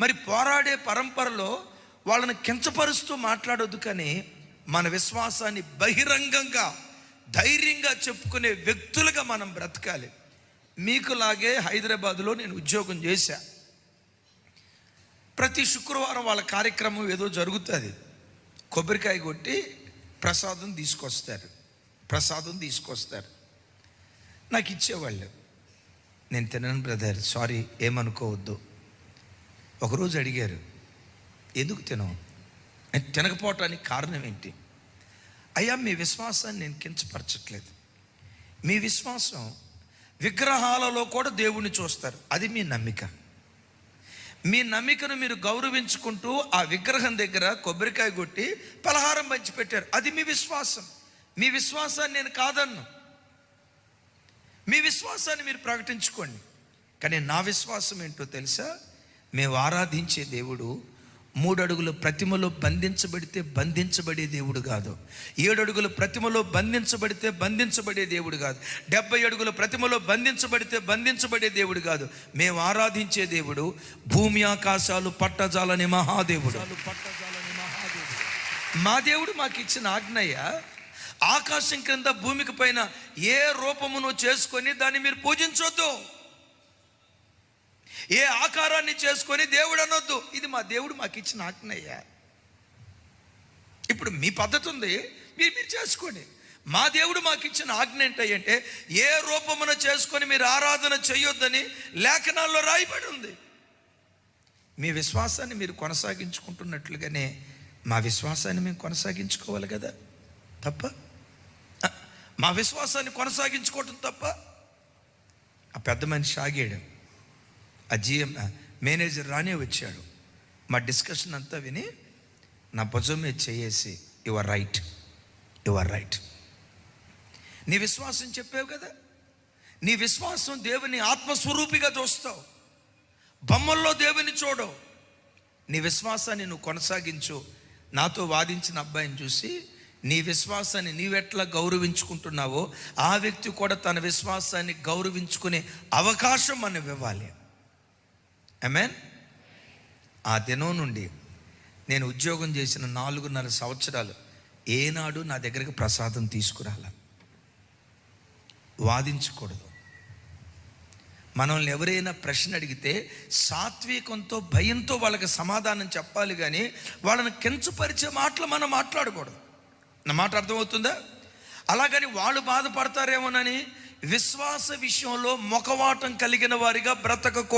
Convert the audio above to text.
మరి పోరాడే పరంపరలో వాళ్ళని కించపరుస్తూ మాట్లాడొద్దు కానీ మన విశ్వాసాన్ని బహిరంగంగా ధైర్యంగా చెప్పుకునే వ్యక్తులుగా మనం బ్రతకాలి. మీకులాగే హైదరాబాదులో నేను ఉద్యోగం చేశా. ప్రతి శుక్రవారం వాళ్ళ కార్యక్రమం ఏదో జరుగుతుంది. కొబ్బరికాయ కొట్టి ప్రసాదం తీసుకొస్తారు. ప్రసాదం తీసుకొస్తారు. నాకు ఇచ్చేవాళ్ళు. నేను తినను బ్రదర్ సారీ ఏమనుకోవద్దు. ఒకరోజు అడిగారు ఎందుకు తినవు? తినకపోవటానికి కారణం ఏంటి? అయ్యా మీ విశ్వాసాన్ని నేను కించపరచట్లేదు. మీ విశ్వాసం విగ్రహాలలో కూడా దేవుణ్ణి చూస్తారు. అది మీ నమ్మిక. మీ నమ్మికను మీరు గౌరవించుకుంటూ ఆ విగ్రహం దగ్గర కొబ్బరికాయ కొట్టి పలహారం పంచిపెట్టారు. అది మీ విశ్వాసం. మీ విశ్వాసాన్ని నేను కాదన్ను. మీ విశ్వాసాన్ని మీరు ప్రకటించుకోండి. కానీ నా విశ్వాసం ఏంటో తెలుసా? మేము ఆరాధించే దేవుడు మూడు అడుగుల ప్రతిమలో బంధించబడితే బంధించబడే దేవుడు కాదు. ఏడు అడుగుల ప్రతిమలో బంధించబడితే బంధించబడే దేవుడు కాదు. డెబ్బై అడుగుల ప్రతిమలో బంధించబడితే బంధించబడే దేవుడు కాదు. మేము ఆరాధించే దేవుడు భూమి ఆకాశాలు పట్టజాలని మహాదేవుడు. మా దేవుడు మాకు ఇచ్చిన ఆజ్ఞయ్య ఆకాశం క్రింద భూమికి పైన ఏ రూపమును చేసుకొని దాన్ని మీరు పూజించొద్దు. ఏ ఆకారాన్ని చేసుకొని దేవుడు అనొద్దు. ఇది మా దేవుడు మాకు ఇచ్చిన ఆజ్ఞయ్యా. ఇప్పుడు మీ పద్ధతి ఉంది. మీరు మీరు చేసుకోండి. మా దేవుడు మాకు ఇచ్చిన ఆజ్ఞ ఏంటంటే ఏ రూపమున చేసుకొని మీరు ఆరాధన చేయొద్దని లేఖనాల్లో రాయబడి ఉంది. మీ విశ్వాసాన్ని మీరు కొనసాగించుకుంటున్నట్లుగానే మా విశ్వాసాన్ని మేము కొనసాగించుకోవాలి కదా? తప్ప? మా విశ్వాసాన్ని కొనసాగించుకోవటం తప్ప? ఆ పెద్ద మనిషి ఆగాడు. ఆ జిఎం మేనేజర్ రానే వచ్చాడు. మా డిస్కషన్ అంతా విని నా భుజం మీద చేయేసి యువర్ రైట్ యువర్ రైట్ నీ విశ్వాసం చెప్పావు కదా? నీ విశ్వాసం దేవుని ఆత్మస్వరూపిగా చూస్తావు. బొమ్మల్లో దేవుని చూడవు. నీ విశ్వాసాన్ని నువ్వు కొనసాగించు. నాతో వాదించిన అబ్బాయిని చూసి నీ విశ్వాసాన్ని నీవెట్లా గౌరవించుకుంటున్నావో ఆ వ్యక్తి కూడా తన విశ్వాసాన్ని గౌరవించుకునే అవకాశం మనం ఇవ్వాలి అమెన్ ఆ దినం నుండి నేను ఉద్యోగం చేసిన నాలుగున్నర సంవత్సరాలు ఏనాడు నా దగ్గరికి ప్రసాదం తీసుకురాల. వాదించకూడదు. మనల్ని ఎవరైనా ప్రశ్న అడిగితే సాత్వికంతో భయంతో వాళ్ళకి సమాధానం చెప్పాలి కానీ వాళ్ళని కించపరిచే మాటలు మనం మాట్లాడకూడదు. నా మాట అర్థమవుతుందా? అలాగని వాళ్ళు బాధపడతారేమోనని విశ్వాస విషయంలో మొకవాటం కలిగిన వారిగా బ్రతకకూడదు.